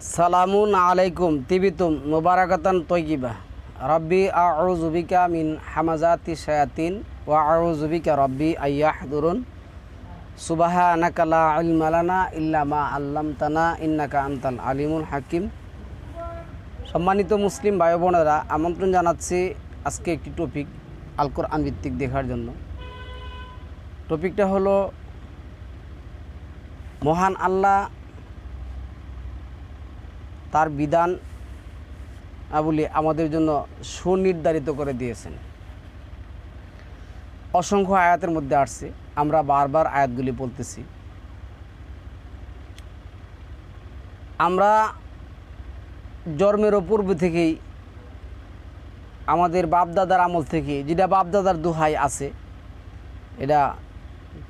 সালামুন আলাইকুম, তিবিতুম, মুবারাকাতান তৈকিবা রব্বি আউজুবিকা মিন হামাজাতি শায়াতিন, ওয়া আউজুবিকা রব্বি আইয়াহদুরুন সুবাহানাকা লা ইলমা লানা ইল্লা মা আল্লামতানা ইন্নাকা আনতাল আলিমুল হাকিম। সম্মানিত মুসলিম ভাই বোনেরা আমন্ত্রণ জানাচ্ছি আজকে একটি টপিক আল কোরআন ভিত্তিক দেখার জন্য। টপিকটা হলো, মহান আল্লাহ তার বিধান বলি আমাদের জন্য সুনির্ধারিত করে দিয়েছেন। অসংখ্য আয়াতের মধ্যে আসছে, আমরা বারবার আয়াতগুলি বলতেছি আমরা জন্মের পূর্ব থেকেই আমাদের বাপদাদার আমল থেকে, যেটা বাপদাদার দোহাই আছে, এটা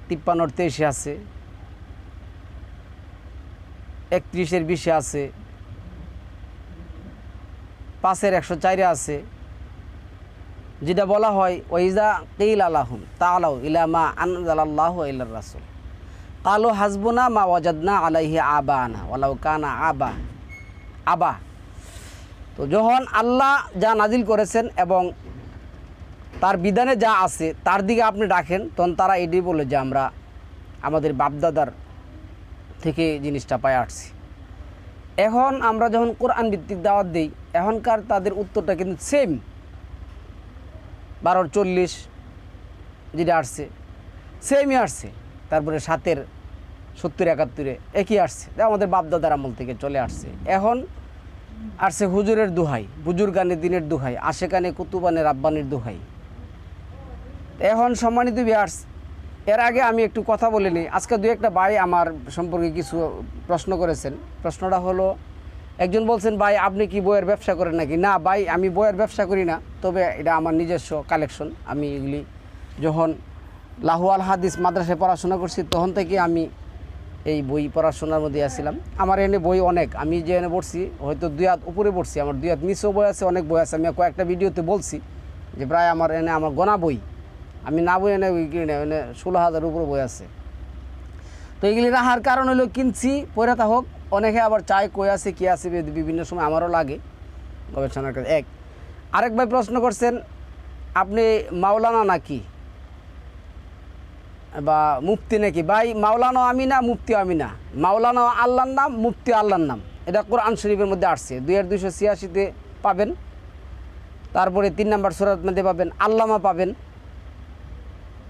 তিপ্পান্নর তেইশে আছে, একত্রিশের বিশে আছে পাঁচের একশো চারে আছে। যেটা বলা হয় ওইজা কেইল আলাহুম তালাউ ইলামা আনজালাল্লাহ ইল্লা রাসুল। কালো হাসবুনা মা ওয়াজাদনা আলাইহি আবা আনা ওয়ালাউ কানা আবা আবা। তো যখন আল্লাহ যা নাজিল করেছেন এবং তার বিধানে যা আছে, তার দিকে আপনি ডাকেন, তখন তারা এটি বলে যে আমরা আমাদের বাপদাদার থেকে জিনিসটা পাই আসছি। এখন আমরা যখন কোরআন ভিত্তিক দাওয়াত দিই, এখনকার তাদের উত্তরটা কিন্তু সেম বারোর চল্লিশ যেটা আসছে সেমই আসছে। তারপরে সাতের সত্তর, একাত্তরে একই আসছে। আমাদের বাপদাদার আমল থেকে চলে আসছে। এখন আসছে হুজুরের দোহাই বুজুর গানে দিনের দোহাই আশেকানে কুতুবানের রাব্বানির দোহাই। এখন সম্মানিত বিয়ার্স এর আগে আমি একটু কথা বলে নিই আজকে দু একটা ভাই আমার সম্পর্কে কিছু প্রশ্ন করেছেন। প্রশ্নটা হলো, একজন বলছেন, ভাই, আপনি কি বইয়ের ব্যবসা করেন নাকি? না, ভাই, আমি বইয়ের ব্যবসা করি না। তবে এটা আমার নিজস্ব কালেকশন আমি এগুলি যখন লাহুয়াল হাদিস মাদ্রাসায় পড়াশোনা করছি, তখন থেকে আমি এই বই পড়াশোনার মধ্যে আসছিলাম আমার এনে বই অনেক। আমি যে এনে পড়ছি, হয়তো দুই হাত উপরে পড়ছি। আমার দুই হাত বই আছে, অনেক বই আছে। আমি কয়েকটা ভিডিওতে বলছি যে প্রায় আমার এনে আমার গোনা বই। আমি না বই এনে কিনে এনে ষোলো হাজার উপরে বই আছে। তো এগুলি রাখার কারণ হলো কিনছি, পরে তা হোক, অনেকে আবার চায় কই আছে, কী আছে বিভিন্ন সময় আমারও লাগে, গবেষণার কাছে এক, আরেক ভাই প্রশ্ন করছেন, আপনি মাওলানা নাকি? বা মুফতি নাকি? ভাই, মাওলানা আমি না মুফতি আমি না। মাওলানা আল্লাহর নাম, মুফতি আল্লাহর নাম। এটা কোরআন শরীফের মধ্যে আসছে। দুই হাজার দুইশো ছিয়াশিতে পাবেন। তারপরে তিন নম্বর সুরাত মধ্যে পাবেন, আল্লামা পাবেন।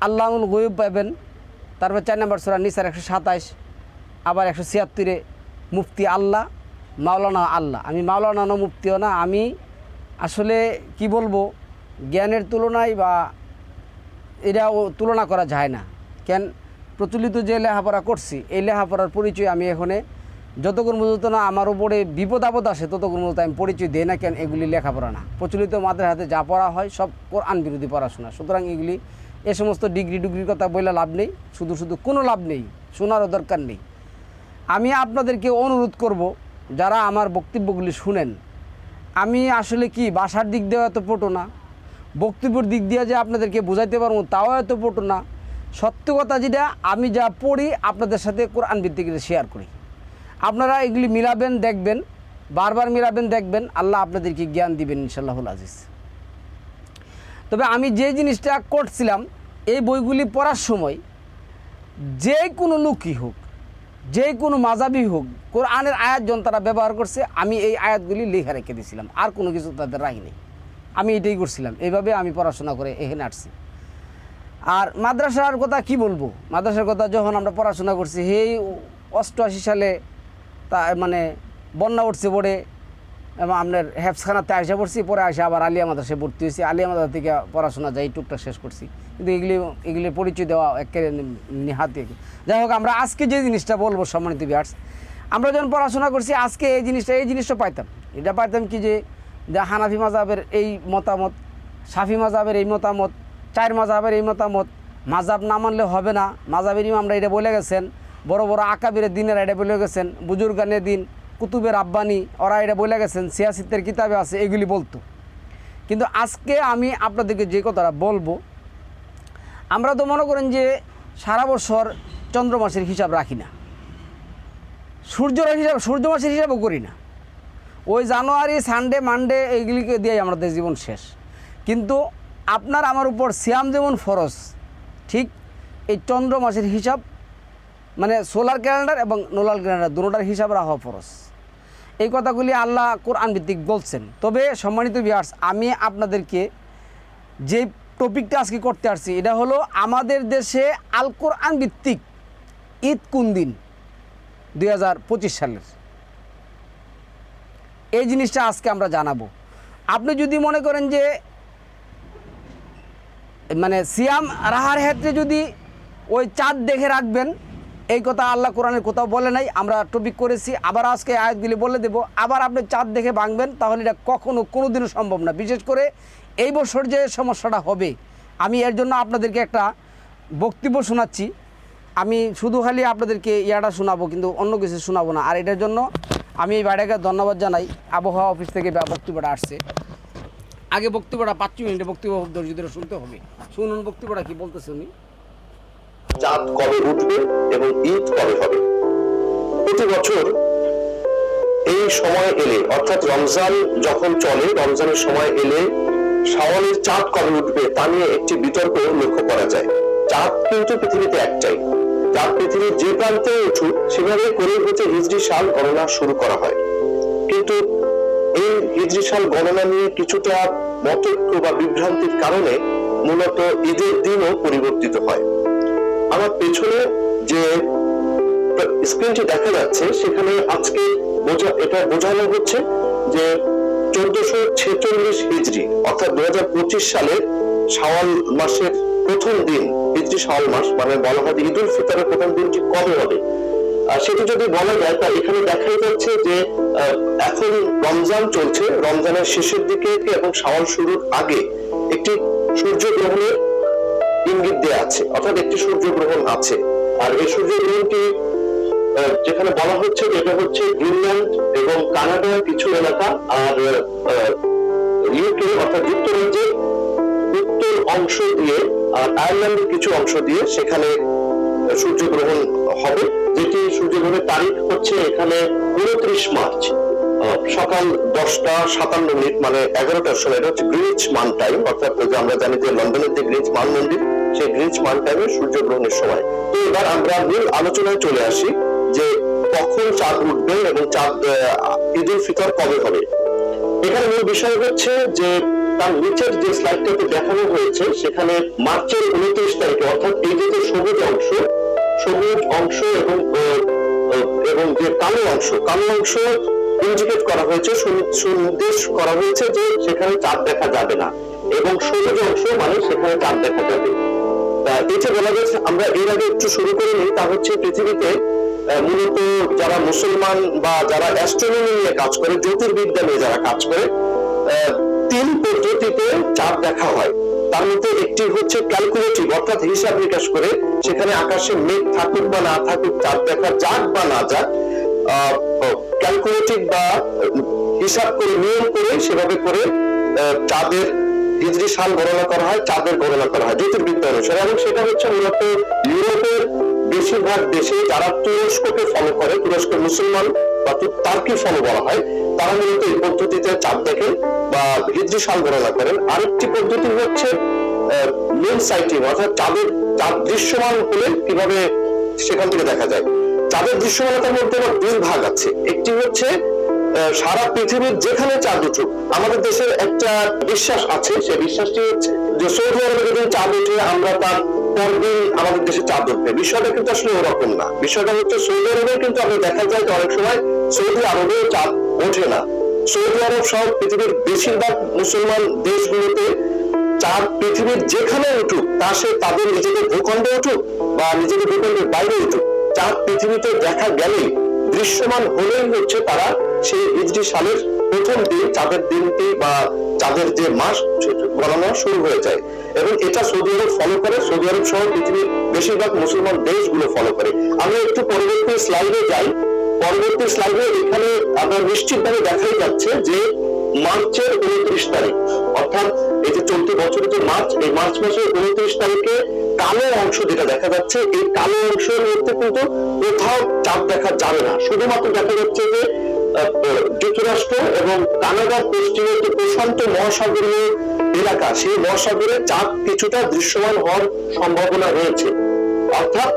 আল্লাহুল গয়ুব পাবেন। তারপর চার নম্বর সুরা নিসার একশো সাতাইশ আবার একশো ছিয়াত্তরে, মুফতি আল্লাহ, মাওলানা আল্লাহ। আমি মাওলানা না, মুফতিও না, আমি আসলে কি বলব, জ্ঞানের তুলনায় বা এটা তুলনা করা যায় না। কেন, প্রচলিত যে লেখাপড়া করছি, এই লেখাপড়ার পরিচয় আমি এখানে যতক্ষণ পর্যন্ত না আমার উপরে বিপদ আপদ আসে, ততক্ষণ পর্যন্ত আমি পরিচয় দেই না, কেন, এগুলি লেখাপড়া না। প্রচলিত মাদের হাতে যা পড়া হয়, সব কোরআন বিরোধী পড়াশোনা। সুতরাং এগুলি এ সমস্ত ডিগ্রি ডিগ্রির কথা বলে লাভ নেই, শুধু শুধু কোনো লাভ নেই, শোনারও দরকার নেই। আমি আপনাদেরকে অনুরোধ করব, যারা আমার বক্তব্যগুলি শুনেন, আমি আসলে কি বাসার দিক দিয়ে এত পটো না? বক্তব্যের দিক দিয়ে যে আপনাদেরকে বোঝাইতে পারব, তাও এত পটো না। সত্য কথা যেটা, আমি যা পড়ি আপনাদের সাথে কোরআন ভিত্তিক শেয়ার করি। আপনারা এগুলি মিলাবেন, দেখবেন, বারবার মিলাবেন, দেখবেন, আল্লাহ আপনাদেরকে জ্ঞান দিবেন ইনশাল্লাহুল আজিজ। তবে আমি যে জিনিসটা করছিলাম, এই বইগুলি পড়ার সময় যে কোনো লোকই হোক, যে কোনো মাজাবি হোক, কোরআনের আয়াত যখন তারা ব্যবহার করছে, আমি এই আয়াতগুলি লেখা রেখে দিয়েছিলাম। আর কোনো কিছু তাদের রাখি নেই। আমি এটাই করছিলাম। এইভাবে আমি পড়াশোনা করে এখানে আসছি। আর মাদ্রাসার কথা কি বলব? মাদ্রাসার কথা যখন আমরা পড়াশোনা করছি সেই অষ্টআশি সালে তা মানে বন্যা উঠছে পড়ে এবং আপনার হেফসখানাতে আসা পড়ছি, পরে আসে আবার আলিয়া মাদ্রাসায় ভর্তি হয়েছি। আলিয়া মাদ্রাসা থেকে পড়াশোনা যাই, টুকটাক শেষ করছি। কিন্তু এগুলি এগুলির পরিচয় দেওয়া একেবারে নিহাতি যাই হোক, আমরা আজকে যে জিনিসটা বলব সম্মানিত বিয়ার্স আমরা যখন পড়াশোনা করছি, আজকে এই জিনিসটা এই জিনিসটা পাইতাম। এটা পাইতাম কি যে যে হানাফি মাজাবের এই মতামত, সাফি মাজাবের এই মতামত, চার মাজাবের এই মতামত, মাজাব না মানলে হবে না। মাজাবের আমরা এটা বলে গেছেন, বড় বড় আকাবিরের দিনের এটা বলে গেছেন, বুজুর্গানের দিন কুতুবের আব্বানি, ওরা এটা বলে গেছেন, সিয়াসিতের কিতাবে আছে, এগুলি বলতো। কিন্তু আজকে আমি আপনাদেরকে যে কথাটা বলব, আমরা তো মনে করেন যে সারা বছর চন্দ্র মাসের হিসাব রাখি না। সূর্যের হিসাব সূর্য মাসের হিসাবও করি না। ওই জানুয়ারি, সানডে, মানডে, এইগুলিকে দিয়ে আমাদের জীবন শেষ। কিন্তু আপনার আমার উপর সিয়াম যেমন ফরজ, ঠিক এই চন্দ্র মাসের হিসাব মানে সোলার ক্যালেন্ডার এবং নোলার ক্যালেন্ডার, দুটোটার হিসাব রাখা ফরজ। এই কথাগুলি আল্লাহ কোরআন ভিত্তিক বলছেন। তবে সম্মানিত বিহার্স আমি আপনাদেরকে যে টপিকটা আজকে করতে আসছি, এটা হলো আমাদের দেশে আল কোরআন ভিত্তিক ঈদ কোন দিন? দু হাজার পঁচিশ সালের। এই জিনিসটা আজকে আমরা জানাব। আপনি যদি মনে করেন যে মানে সিয়াম রাহার ক্ষেত্রে যদি ওই চাঁদ দেখে রাখবেন এই কথা আল্লাহ কোরআনের কোথাও বলে নাই, আমরা টপিক করেছি, আবার আজকে আয়াতগুলি বলে দেব। আবার আপনি চাঁদ দেখে ভাঙবেন, তাহলে এটা কখনো কোনো দিনও সম্ভব না। বিশেষ করে এই বছর যে সমস্যাটা হবে, আমি এর জন্য আপনাদেরকে একটা বক্তব্য শোনাচ্ছি। আমি শুধু খালি আপনাদেরকে ইয়াটা শোনাবো, কিন্তু অন্য কিছু শোনাবো না। আর এটার জন্য আমি এই বাড়িকে ধন্যবাদ জানাই। আবহাওয়া অফিস থেকে বক্তব্যটা আসছে। আগে বক্তব্যটা পাঁচ মিনিটে বক্তব্য ধৈর্য শুনতে হবে। শুনুন, বক্তব্যটা কি বলতেছে উনি? চাঁদ কবে উঠবে এবং ঈদ কবে হবে? প্রতি বছর এই সময় এলে, অর্থাৎ রমজান যখন চলে, রমজানের সময় এলে শাওয়ালের চাঁদ কবে উঠবে তা নিয়ে একটি বিতর্ক লক্ষ্য করা যায়। চাঁদ কিন্তু পৃথিবীতে একটাই। চাঁদ পৃথিবীর যে প্রান্তে উঠুক, সেভাবে করে হচ্ছে হিজরি সাল গণনা শুরু করা হয়। কিন্তু এই হিজরি সাল গণনা নিয়ে কিছুটা মতৈক্য বা বিভ্রান্তির কারণে মূলত ঈদের দিনও পরিবর্তিত হয়। আমার পেছনে যে স্ক্রিনটি দেখা যাচ্ছে, সেখানে আজকে বোঝা, এটা বোঝানো হচ্ছে যে চোদ্দশো ছেচল্লিশ হিজড়ি অর্থাৎ দু হাজার পঁচিশ সালের শাওয়াল মাসের প্রথম দিন হিজড়ি শাওয়াল মাস মানে বলা হয় ঈদুল ফিতরের প্রথম দিনটি কবে হবে। আর সেটি যদি বলা যায় তা এখানে দেখাই যাচ্ছে যে এখন রমজান চলছে, রমজানের শেষের দিকে এবং শাওয়াল শুরুর আগে একটি সূর্য সূর্যগ্রহণের ইঙ্গিত দেয়া আছে, অর্থাৎ একটি সূর্যগ্রহণ আছে। আর এই সূর্যগ্রহণটি যেখানে বলা হচ্ছে এটা হচ্ছে গ্রিনল্যান্ড এবং কানাডার কিছু এলাকা, আর ইউকে, অর্থাৎ যুক্তরাজ্যের উত্তর অংশ দিয়ে, আর আয়ারল্যান্ডের কিছু অংশ দিয়ে সেখানে সূর্যগ্রহণ হবে, যেটি সূর্যগ্রহণের তারিখ হচ্ছে এখানে উনত্রিশ মার্চ সকাল দশটা সাতান্ন মিনিট মানে এগারোটার সময়, এটা হচ্ছে গ্রিনিচ মান টাইম, অর্থাৎ আমরা জানি যে লন্ডনের যে গ্রিনিচ মান মন্দির সেই গ্রিনিচ মান টাইমে সূর্যগ্রহণের সময়। তো এবার আমরা মূল আলোচনায় চলে আসি যে কখন চাঁদ উঠবে এবং চাঁদ ঈদ উল ফিতর কবে হবে। এখানে মূল বিষয় হচ্ছে যে তার নিচের যে স্লাইডটাতে দেখানো হয়েছে, সেখানে মার্চের উনত্রিশ তারিখে, অর্থাৎ এই যে সবুজ অংশ সবুজ অংশ এবং এবং যে কালো অংশ কালো অংশ ইন্ডিকেট করা হয়েছে সুনির্দেশ করা হয়েছে যে সেখানে চাঁদ দেখা যাবে না। এবং সবুজ অংশ মানে সেখানে চাঁদ দেখা যাবে। বলা যাচ্ছে আমরা এর আগে একটু শুরু করে নিই, তা হচ্ছে পৃথিবীতে মূলত যারা মুসলমান বা যারা অ্যাস্ট্রোনমি নিয়ে কাজ করে, জ্যোতির্বিদ্যা নিয়ে যারা কাজ করে তিন পদ্ধতিতে দেখা হয়। তার মধ্যে একটি হচ্ছে ক্যালকুলেটিভ অর্থাৎ হিসাব নিকাশ করে, সেখানে আকাশে মেঘ থাকুক বা না থাকুক, চাঁদ দেখা যাক বা না যাক ক্যালকুলেটিভ বা হিসাব করে, নিয়ম করে, সেভাবে করে চাঁদের হিজরি সাল গণনা করা হয়, চাঁদের গণনা করা হয় জ্যোতির্বিদ্যা অনুসারে। এবং সেটা হচ্ছে মূলত ইউরোপের বেশিরভাগ দেশে যারা তুরস্ককে ফলো করে তুরস্ক মুসলমান বা তার্কি ফলো বলা হয়, তারা মূলত এই পদ্ধতিতে চাঁদ দেখেন বা হিজরি সাল গণনা করেন। আরেকটি পদ্ধতি হচ্ছে মেন সাইটিং অর্থাৎ চাঁদের, চাঁদ দৃশ্যমান হলে কীভাবে সেখান থেকে দেখা যায়? চাঁদের দৃশ্যমানতার মধ্যে আবার দুই ভাগ আছে। একটি হচ্ছে সারা পৃথিবীর যেখানে চাঁদ উঠুক, আমাদের দেশের একটা বিশ্বাস আছে সেই বিশ্বাসটি হচ্ছে যে সৌদি আরবে যদি চাঁদ উঠে আমরা তার পরদিন আমাদের দেশে চাঁদ উঠবে। বিষয়টা কিন্তু আসলে ওরকম না। বিষয়টা হচ্ছে সৌদি আরবে কিন্তু আপনি দেখা যায় যে অনেক সময় সৌদি আরবেও চাঁদ ওঠে না। সৌদি আরব সহ পৃথিবীর বেশিরভাগ মুসলমান দেশগুলোতে চাঁদ পৃথিবীর যেখানে উঠুক, তা সে তাদের নিজেদের ভূখণ্ডে উঠুক বা নিজেদের ভূখণ্ডের বাইরে উঠুক। চাঁদ পৃথিবীতে দেখা গেলেই দৃশ্যমান হলেই হচ্ছে তারা সেই হিজরি সালের প্রথম দিন, চাঁদের দিনটি বা চাঁদের যে মাস গণনা শুরু হয়ে যায়। এবং এটা সৌদি আরব ফলো করে। সৌদি আরব সহ পৃথিবীর বেশিরভাগ মুসলমান দেশগুলো ফলো করে। আমরা একটু পরবর্তী স্লাইডে যাই। পরবর্তী স্লাইডে এখানে আপনার নিশ্চিতভাবে দেখাই যাচ্ছে যে মার্চের উনত্রিশ তারিখ, অর্থাৎ এই যে চলতি বছরের যে মার্চ, এই মার্চ মাসের উনত্রিশ তারিখে কালো অংশ যেটা দেখা যাচ্ছে, এই কালো অংশের মধ্যে কিন্তু কোথাও চাঁদ দেখা যাবে না। শুধুমাত্র দেখা যাচ্ছে যে যুক্তরাষ্ট্র এবং কানাডার পশ্চিমে যে প্রশান্ত মহাসাগরীয় এলাকা। সেই মহাসাগরে চাঁদ কিছুটা দৃশ্যমান হওয়ার সম্ভাবনা রয়েছে। অর্থাৎ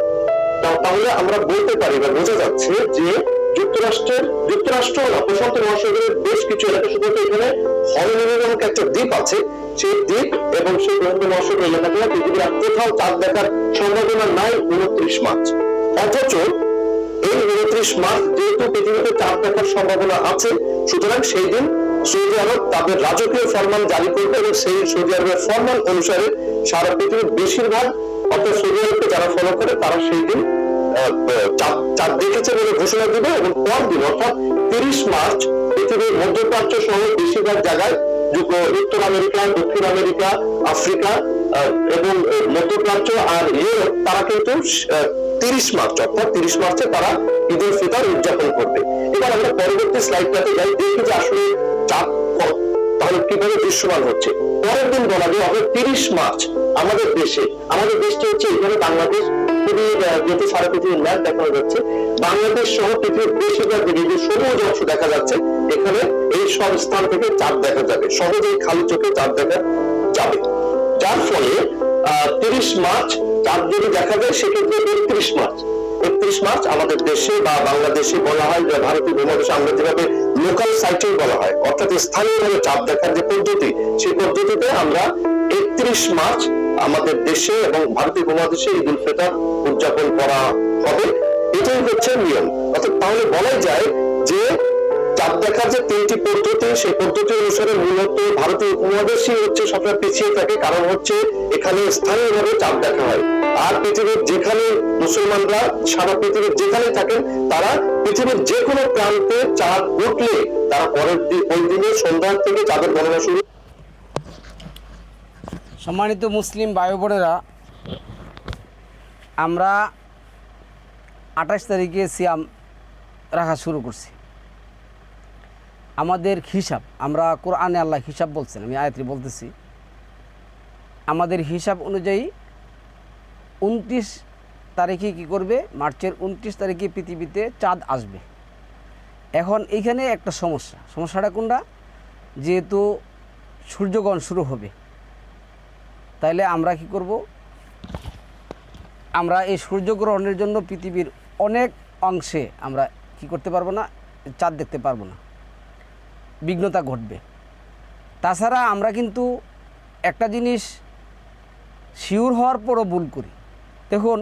তাহলে আমরা বলতে পারি বা বোঝা যাচ্ছে যে যুক্তরাষ্ট্রের, যুক্তরাষ্ট্র না প্রশান্ত মহাসাগরের বেশ কিছু এলাকা শুধু এখানে হরনিমি নামক একটা দ্বীপ আছে। সেই দ্বীপ এবং সেই প্রশান্ত মহাসাগর এলাকাগুলো পৃথিবীর কোথাও চাঁদ দেখার সম্ভাবনা নাই, উনত্রিশ মার্চ। অথচ এই উনত্রিশ মার্চ যেহেতু পৃথিবীতে চাঁদ দেখার সম্ভাবনা আছে, সুতরাং সেই দিন সৌদি আরব তাদের রাজকীয় ফরমান জারি করবে এবং সেই সৌদি আরবের ফরমান অনুসারে সারা পৃথিবীর বেশিরভাগ, অর্থাৎ সৌদি আরবকে যারা ফলো করে, তারা সেই দিন চাঁদ দেখেছে বলে ঘোষণা দিবে এবং পরদিন অর্থাৎ তিরিশ মার্চ পৃথিবীর মধ্যপ্রাচ্য সহ বেশিরভাগ জায়গায় যুগ- উত্তর আমেরিকা, দক্ষিণ আমেরিকা, আফ্রিকা এবং মধ্যপ্রাচ্য আর ইউরোপ, তারা কিন্তু তিরিশ মার্চ, অর্থাৎ তিরিশ মার্চে তারা ঈদ উল ফিতর উদযাপন করবে। এবার আমরা পরবর্তী স্লাইডটাতে যাই, দেখি যে আসলে ক- তাহলে কীভাবে দৃশ্যমান হচ্ছে। পরের দিন বলা যায়, অর্থাৎ তিরিশ মার্চ আমাদের দেশে, আমাদের দেশটা হচ্ছে এখানে বাংলাদেশ যেহেতু সারা পৃথিবীর ম্যাপ দেখানো যাচ্ছে, বাংলাদেশ সহ পৃথিবীর বেশিরভাগ দিকে যে সবুজ অংশ দেখা যাচ্ছে, এখানে এই সব স্থান থেকে চাঁদ দেখা যাবে, সহজেই খালি চোখে চাঁদ দেখা যাবে। যার ফলে তিরিশ মার্চ চাঁদ দেখা যায় সেক্ষেত্রে একত্রিশ মার্চ। একত্রিশ মার্চ আমাদের দেশে বা বাংলাদেশে বলা হয় যে ভারতীয় ভূমধ্যসাগর আমরা যেভাবে লোকাল সাইটে বলা হয়। অর্থাৎ স্থানীয়ভাবে চাঁদ দেখার যে পদ্ধতি, সেই পদ্ধতিতে আমরা একত্রিশ মার্চ আমাদের দেশে এবং ভারতীয় উপমহাদেশে ঈদ উল ফিতর উদযাপন করা হবে। এটাই হচ্ছে নিয়ম। অর্থাৎ তাহলে বলাই যায় যে চাঁদ দেখার যে তিনটি পদ্ধতি, সেই পদ্ধতি অনুসারে মূলত ভারতীয় উপমহাদেশই হচ্ছে সবসময় পিছিয়ে থাকে। কারণ হচ্ছে এখানে স্থানীয়ভাবে চাঁদ দেখা হয়। আর পৃথিবীর যেখানে মুসলমানরা সারা পৃথিবীর যেখানে থাকেন, তারা পৃথিবীর যে কোনো প্রান্তে চাঁদ উঠলে তারা পরের দিন ওই দিনে সন্ধ্যার থেকে চাঁদের গণনা শুরু সম্মানিত মুসলিম বায়ু বোনেরা আমরা আঠাশ তারিখে সিয়াম রাখা শুরু করছি। আমাদের হিসাব, আমরা কোরআনে আল্লাহ হিসাব বলছেন, আমি আয়াত্রী বলতেছি। আমাদের হিসাব অনুযায়ী উনত্রিশ তারিখে কি করবে? মার্চের উনত্রিশ তারিখে পৃথিবীতে চাঁদ আসবে। এখন এইখানে একটা সমস্যা। সমস্যাটা কোনটা? যেহেতু সূর্যগ্রহণ শুরু হবে, তাইলে আমরা কি করব? আমরা এই সূর্যগ্রহণের জন্য পৃথিবীর অনেক অংশে আমরা কি করতে পারব না? চাঁদ দেখতে পারব না। বিঘ্নতা ঘটবে। তাছাড়া আমরা কিন্তু একটা জিনিস শিওর হওয়ার পরও ভুল করি। দেখুন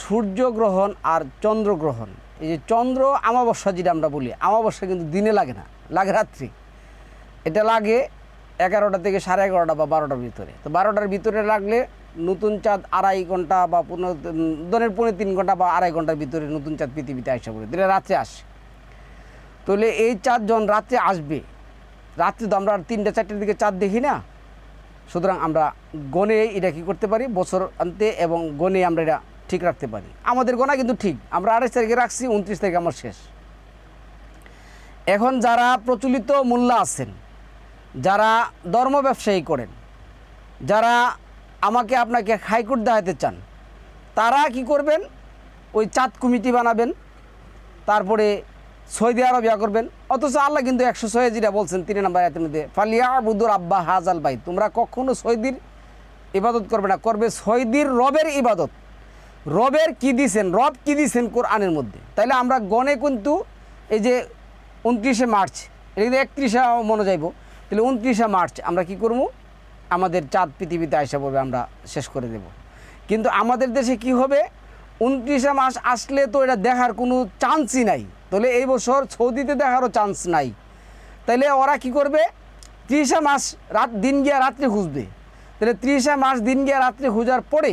সূর্যগ্রহণ আর চন্দ্রগ্রহণ এই যে চন্দ্র আমাবস্যা যেটা আমরা বলি আমাবস্যা কিন্তু দিনে লাগে না, লাগে রাত্রি। এটা লাগে এগারোটা থেকে সাড়ে এগারোটা বা বারোটার ভিতরে। তো বারোটার ভিতরে লাগলে নতুন চাঁদ আড়াই ঘণ্টা বা পনেরো দনের পনেরো তিন ঘণ্টা বা আড়াই ঘণ্টার ভিতরে নতুন চাঁদ পৃথিবীতে আসা পড়ে তাহলে রাত্রে আসে। তাহলে এই চারজন রাত্রে আসবে। রাত্রে তো আমরা তিনটা, চারটের দিকে চাঁদ দেখি না। সুতরাং আমরা গনে এটা কি করতে পারি? বছর আনতে এবং গনে আমরা এটা ঠিক রাখতে পারি। আমাদের গোনা কিন্তু ঠিক। আমরা আড়াইশ তারিখে রাখছি, উনত্রিশ তারিখে আমার শেষ। এখন যারা প্রচলিত মূল্য আছেন, যারা ধর্ম ব্যবসায়ী করেন, যারা আমাকে আপনাকে হাইকোর্ট দেখাতে চান, তারা কি করবেন? ওই চাঁদ কমিটি বানাবেন। তারপরে সৌদি আরব ইয়া করবেন। অথচ আল্লাহ কিন্তু একশো ছয় যেটা বলছেন, তিন নম্বর আয়াতের মধ্যে ফালিয়া বুদুর আব্বা হাজাল ভাই তোমরা কখনো সৌদির ইবাদত করবে না, করবে সৌদির রবের ইবাদত। রবের কি দিছেন, রব কি দিছেন কোরআনের মধ্যে? তাইলে আমরা গণে কিন্তু এই যে উনত্রিশে মার্চ, এটা কিন্তু একত্রিশে মনে যাইব তাহলে উনত্রিশে মার্চ আমরা কি করব? আমাদের চাঁদ পৃথিবীতে আসা পড়বে, আমরা শেষ করে দেব। কিন্তু আমাদের দেশে কি হবে? উনত্রিশে মাস আসলে তো এটা দেখার কোনো চান্সই নাই। তাহলে এই বছর সৌদিতে দেখারও চান্স নাই। তাহলে ওরা কি করবে? ত্রিশে মাস রাত দিন গিয়া রাত্রে খুঁজবে। তাহলে ত্রিশে মাস দিন গিয়া রাত্রে খুঁজার পরে,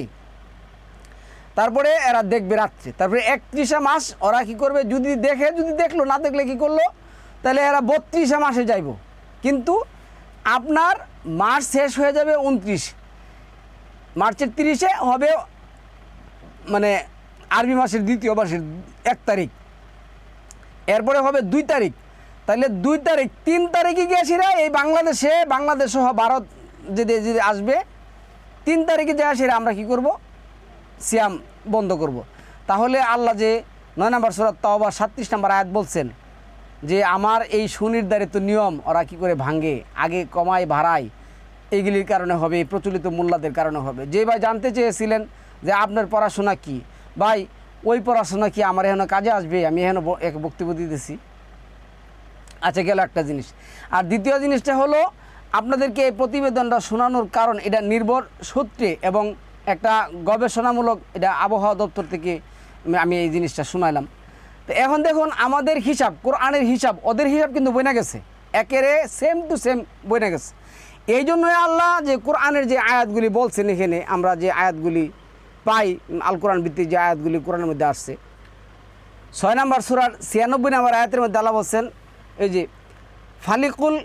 তারপরে এরা দেখবে রাত্রে। তারপরে একত্রিশে মাস ওরা কি করবে? যদি দেখে, যদি দেখল, না দেখলে কি করল? তাহলে এরা বত্রিশে মাসে যাইব। কিন্তু আপনার মাস শেষ হয়ে যাবে উনত্রিশ। মার্চের তিরিশে হবে মানে আরবি মাসের দ্বিতীয় মাসের এক তারিখ। এরপরে হবে দুই তারিখ। তাহলে দুই তারিখ, তিন তারিখে গিয়েছিরা এই বাংলাদেশে, বাংলাদেশ সহ ভারত যদি যদি আসবে, তিন তারিখে যে আসে আমরা কি করব? সিয়াম বন্ধ করব। তাহলে আল্লাহ যে নয় নম্বর সুরাত তাওবা সাতত্রিশ নম্বর আয়াত বলছেন যে, আমার এই সুনির্ধারিত নিয়ম ওরা কি করে ভাঙে? আগে কমায় ভাড়ায় এইগুলির কারণে হবে, প্রচলিত মূল্যাদের কারণে হবে। যে ভাই জানতে চেয়েছিলেন যে, আপনার পড়াশোনা কি? ভাই ওই পড়াশোনা কি আমার এখানে কাজে আসবে? আমি এখানে এক বক্তব্য দিতেছি। আচ্ছা গেল একটা জিনিস। আর দ্বিতীয় জিনিসটা হলো, আপনাদেরকে এই প্রতিবেদনটা শোনানোর কারণ এটা নির্ভর সূত্রে এবং একটা গবেষণামূলক এটা আবহাওয়া দপ্তর থেকে আমি- এই জিনিসটা শোনাইলাম। তো এখন দেখুন, আমাদের হিসাব, কোরআনের হিসাব, ওদের হিসাব কিন্তু বইনা গেছে। একেরে সেম টু সেম বইনা গেছে। এই জন্যই আল্লাহ যে কোরআনের যে আয়াতগুলি বলছেন এখানে, আমরা যে আয়াতগুলি পাই আল কোরআন ভিত্তিক যে আয়াতগুলি কোরআনের মধ্যে আসছে। ছয় নম্বর সুরার ছিয়ানব্বই নম্বর আয়াতের মধ্যে আল্লাহ বলছেন, এই যে, ফালিকুল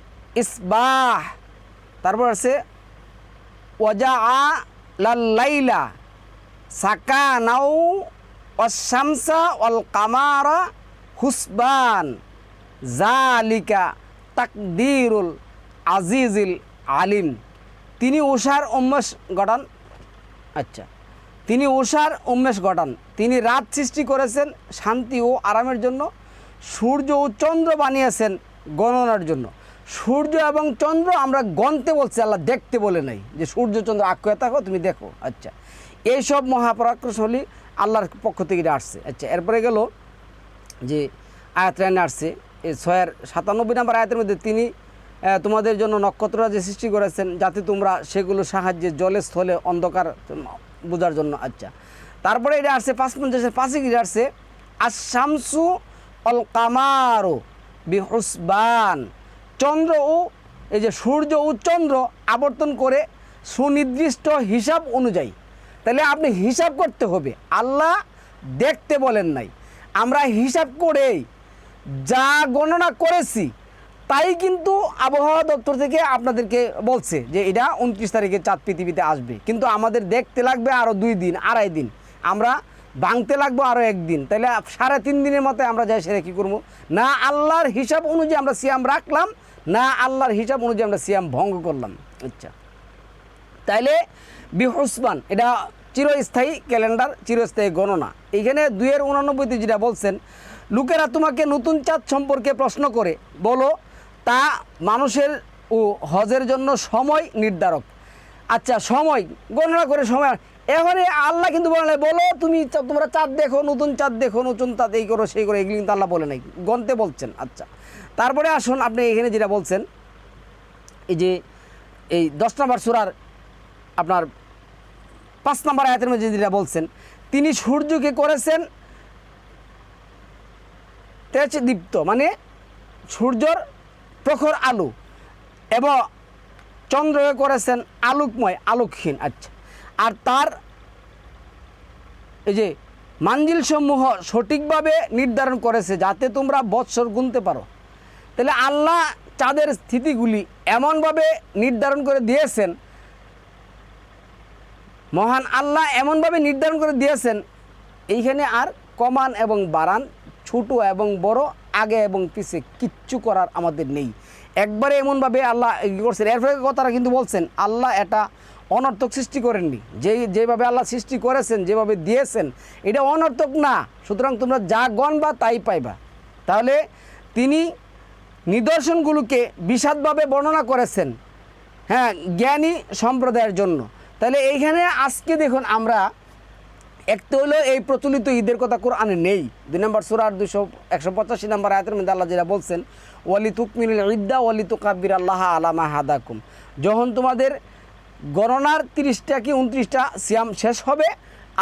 ইসবাহ, তারপর আছে ওজা আ লাল্লাইলা, সাকানাউ অশামসা অল কামারা হুসবান জালিকা তাকদিরুল আজিজিল আলিম। তিনি উষার উন্মেষ ঘটান আচ্ছা। তিনি উষার উন্মেষ ঘটান তিনি রাত সৃষ্টি করেছেন শান্তি ও আরামের জন্য। সূর্য ও চন্দ্র বানিয়েছেন গণনার জন্য। সূর্য এবং চন্দ্র আমরা গণতে বলছি, আল্লাহ দেখতে বলে নাই। যে সূর্য, চন্দ্র আক্ষয়ে থাকো, তুমি দেখো। আচ্ছা এইসব মহাপরাক্রমশালী আল্লাহর পক্ষ থেকে আসছে। আচ্ছা এরপরে গেল যে আয়াত আসছে, এই ছয়ের সাতানব্বই নম্বর আয়াতের মধ্যে তিনি তোমাদের জন্য নক্ষত্র যে সৃষ্টি করেছেন, যাতে তোমরা সেগুলো সাহায্যে জলে স্থলে অন্ধকার বোঝার জন্য আচ্ছা। তারপরে এটা আসছে পাঁচ পঞ্চাশের পাশে গিয়ে আসছে আর শামসু অল কামারো বিহসবান। চন্দ্র ও, এই যে সূর্য ও চন্দ্র আবর্তন করে সুনির্দিষ্ট হিসাব অনুযায়ী। তাহলে আপনি হিসাব করতে হবে। আল্লাহ দেখতে বলেন নাই। আমরা হিসাব করেই যা গণনা করেছি তাই কিন্তু আবহাওয়া দপ্তর থেকে আপনাদেরকে বলছে যে এটা উনত্রিশ তারিখে চাঁদ পৃথিবীতে আসবে। কিন্তু আমাদের দেখতে লাগবে আরও দুই দিন, আড়াই দিন। আমরা ভাঙতে লাগবো আরও একদিন। তাহলে সাড়ে তিন দিনের মতো আমরা যাই, সেটা কী করব? না আল্লাহর হিসাব অনুযায়ী আমরা সিয়াম রাখলাম, না আল্লাহর হিসাব অনুযায়ী আমরা সিয়াম ভঙ্গ করলাম। আচ্ছা। তাইলে বিহসবান এটা চিরস্থায়ী ক্যালেন্ডার, চিরস্থায়ী গণনা। এখানে দুইয়ের উনানব্বইতে যেটা বলছেন, লোকেরা তোমাকে নতুন চাঁদ সম্পর্কে প্রশ্ন করে। বলো তা মানুষের ও হজের জন্য সময় নির্ধারক। আচ্ছা সময়, গণনা করে সময় এবারে আল্লাহ কিন্তু বলে বলো তুমি তোমরা চাঁদ দেখো, নতুন চাঁদ দেখো, নতুন চাঁদ এই করো, সেই করো, এগুলি কিন্তু আল্লাহ বলে নাই গণতে বলছেন। আচ্ছা তারপরে আসুন আপনি এখানে যেটা বলছেন, এই যে এই দশ নম্বর সুরার আপনার পাঁচ নম্বর আয়াতের মধ্যে যেটা বলছেন, তিনি সূর্যকে করেছেন তেজ দীপ্ত মানে সূর্যর প্রখর আলো। এবং চন্দ্রকে করেছেন আলোকময়, আলোকহীন আচ্ছা। আর তার এই যে মাঞ্জিল সমূহ সঠিকভাবে নির্ধারণ করেছে যাতে তোমরা বৎসর গুনতে পারো। তাহলে আল্লাহ চাঁদের স্থিতিগুলি এমনভাবে নির্ধারণ করে দিয়েছেন। মহান আল্লাহ এমনভাবে নির্ধারণ করে দিয়েছেন, এইখানে আর কমান এবং বাড়ান, ছোট এবং বড় আগে এবং পিছে কিচ্ছু করার আমাদের নেই। একবারে এমনভাবে আল্লাহ করছেন। এরপরে কথাটা কিন্তু বলছেন, আল্লাহ এটা অনর্থক সৃষ্টি করেননি। যে যেভাবে আল্লাহ সৃষ্টি করেছেন, যেভাবে দিয়েছেন, এটা অনর্থক না। সুতরাং তোমরা যা গণবা তাই পাইবা। তাহলে তিনি নিদর্শনগুলোকে বিশাদভাবে বর্ণনা করেছেন হ্যাঁ জ্ঞানী সম্প্রদায়ের জন্য। তাহলে এইখানে আজকে দেখুন আমরা একটা হলো এই প্রচলিত ঈদের কথা কোরআনে নেই। দুই নম্বর সুরার দুশো একশো পঁচাশি নম্বর আয়াতের মধ্যে আল্লাহ যেটা বলছেন ওয়ালি তুকমিল ঈদ্দা ওয়ালি তুকাব্বির আল্লাহ আলামা হাদাকুম। যখন তোমাদের গণনার তিরিশটা কি উনত্রিশটা সিয়াম শেষ হবে,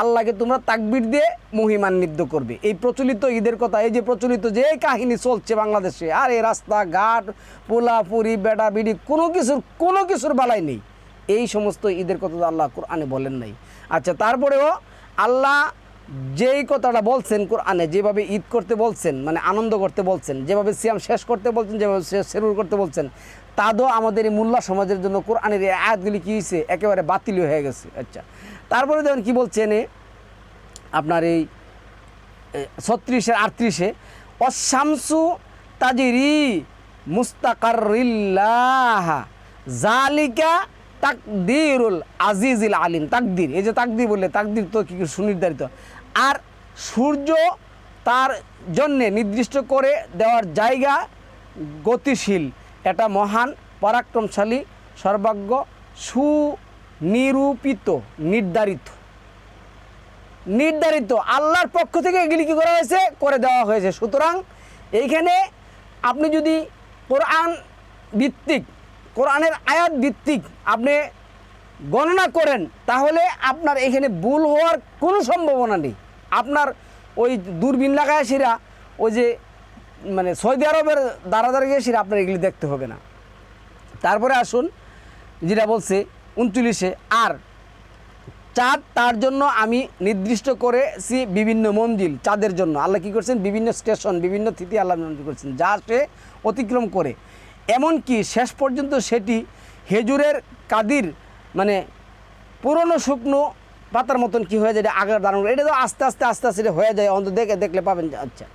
আল্লাহকে তোমরা তাকবির দিয়ে মহিমান্বিত করবে। এই প্রচলিত ঈদের কথা, এই যে প্রচলিত যে কাহিনী চলছে বাংলাদেশে, আর এই রাস্তাঘাট, পোলাপুরি বেড়া বিড়ি কোনো কিছুর কোনো কিছুর বালাই নেই। এই সমস্ত ঈদের কথা তো আল্লাহ কোরআনে বলেন নাই। আচ্ছা তারপরেও আল্লাহ যেই কথাটা বলছেন কোরআনে, যেভাবে ঈদ করতে বলছেন মানে আনন্দ করতে বলছেন, যেভাবে সিয়াম শেষ করতে বলছেন, যেভাবে শেরুর করতে বলছেন তাদও আমাদের এই মোল্লা সমাজের জন্য কোরআনের এই আয়াতগুলি কী হয়েছে একেবারে বাতিল হয়ে গেছে। আচ্ছা তারপরে দেখুন কী বলছেন এ আপনার এই ছত্রিশে আটত্রিশে, অশামসু তাজিরি মুস্তাকারিল্লাহ, জালিকা তাকদিরুল আজিজিল আলিম, তাকদির। এই যে তাকদির বললে, তাকদির তো কি সুনির্ধারিত। আর সূর্য তার জন্যে নির্দিষ্ট করে দেওয়ার জায়গা গতিশীল। এটা মহান, পরাক্রমশালী সর্বাজ্ঞ সুনিরূপিত, নির্ধারিত। নির্ধারিত। আল্লাহর পক্ষ থেকে এগুলি কি করা হয়েছে? করে দেওয়া হয়েছে। সুতরাং এইখানে আপনি যদি কোরআন ভিত্তিক কোরআনের আয়াত ভিত্তিক আপনি গণনা করেন, তাহলে আপনার এখানে ভুল হওয়ার কোনো সম্ভাবনা নেই। আপনার ওই দূরবীন লাগায় সেরা ওই যে মানে সৌদি আরবের দ্বারা দ্বারা গিয়ে সেরা আপনার এগুলি দেখতে হবে না। তারপরে আসুন, যেটা বলছে উনচল্লিশে, আর চাঁদ তার জন্য আমি নির্দিষ্ট করেছি বিভিন্ন মঞ্জিল, চাঁদের জন্য। আল্লাহ কী করছেন? বিভিন্ন স্টেশন, বিভিন্ন তিথি আল্লাহ করছেন, যা সে অতিক্রম করে। এমনকি শেষ পর্যন্ত সেটি হেজুরের কাদির মানে পুরনো শুকনো পাতার মতন কি হয়ে যায় আগের দাঁড়ানো এটা তো আস্তে আস্তে আস্তে আস্তে হয়ে যায়, অন্তত দেখে দেখলে পাবেন আচ্ছা।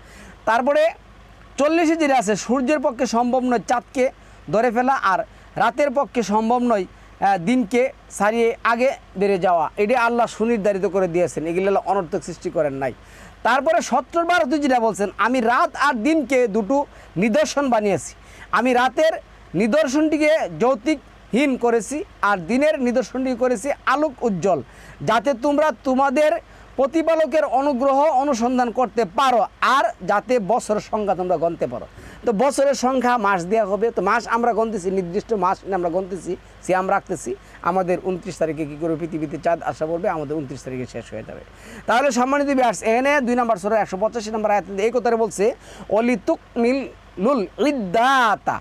তারপরে চল্লিশে যেটা আছে, সূর্যের পক্ষে সম্ভব নয় চাঁদকে ধরে ফেলা আর রাতের পক্ষে সম্ভব নয় দিনকে সারিয়ে আগে বেড়ে যাওয়া। এটা আল্লাহ সুনির্ধারিত করে দিয়েছেন। এগুলো হলো অনর্থক সৃষ্টি করেন নাই। তারপরে সত্তর বারোতে যেটা বলছেন, আমি রাত আর দিনকে দুটো নিদর্শন বানিয়েছি। আমি রাতের নিদর্শনটিকে যৌতিকহীন করেছি আর দিনের নিদর্শনটি করেছি আলোক উজ্জ্বল, যাতে তোমরা তোমাদের প্রতিপালকের অনুগ্রহ অনুসন্ধান করতে পারো আর যাতে বছর সংখ্যা তোমরা গণতে পারো। তো বছরের সংখ্যা মাস দেওয়া হবে, তো মাস আমরা গণতেছি নির্দিষ্ট মাস আমরা গণতেছি সিয়াম রাখতেছি। আমাদের উনত্রিশ তারিখে কী করে পৃথিবীতে চাঁদ আসা পড়বে, আমাদের উনত্রিশ তারিখে শেষ হয়ে যাবে। তাহলে সম্মানিত বিয়ার্স এখানে দুই নম্বর সরে, একশো পঁচাশি নম্বর আয়াত এই কথাটা বলছে অলিতুক মিল লুল ইদ্দাতা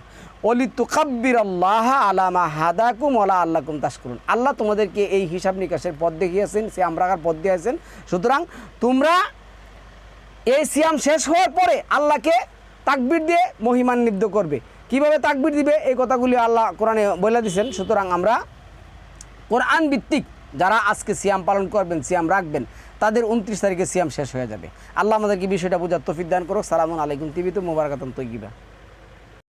অলি তুকাব্বির আল্লাহ আলামা হাদাকুম ওলা আল্লাহকুম তাস করুন আল্লাহ তোমাদেরকে এই হিসাব নিকাশের পথ দেখিয়েছেন সে আমরা পথ দিয়েছেন সুতরাং তোমরা এই সিয়াম শেষ হওয়ার পরে আল্লাহকে তাকবির দিয়ে মহিমান্বিত করবে। কীভাবে তাকবির দিবে? এই কথাগুলি আল্লাহ কোরআনে বলে দিয়েছেন সুতরাং আমরা কোরআন ভিত্তিক যারা আজকে সিয়াম পালন করবেন, সিয়াম রাখবেন, তাদের উনত্রিশ তারিখে সিয়াম শেষ হয়ে যাবে। আল্লাহ আমাদেরকে বিষয়টা বোঝার তফিদ দান করুক। সালামুন আলাইকুম। টিভিতে মোবারকাতন তৈগিবা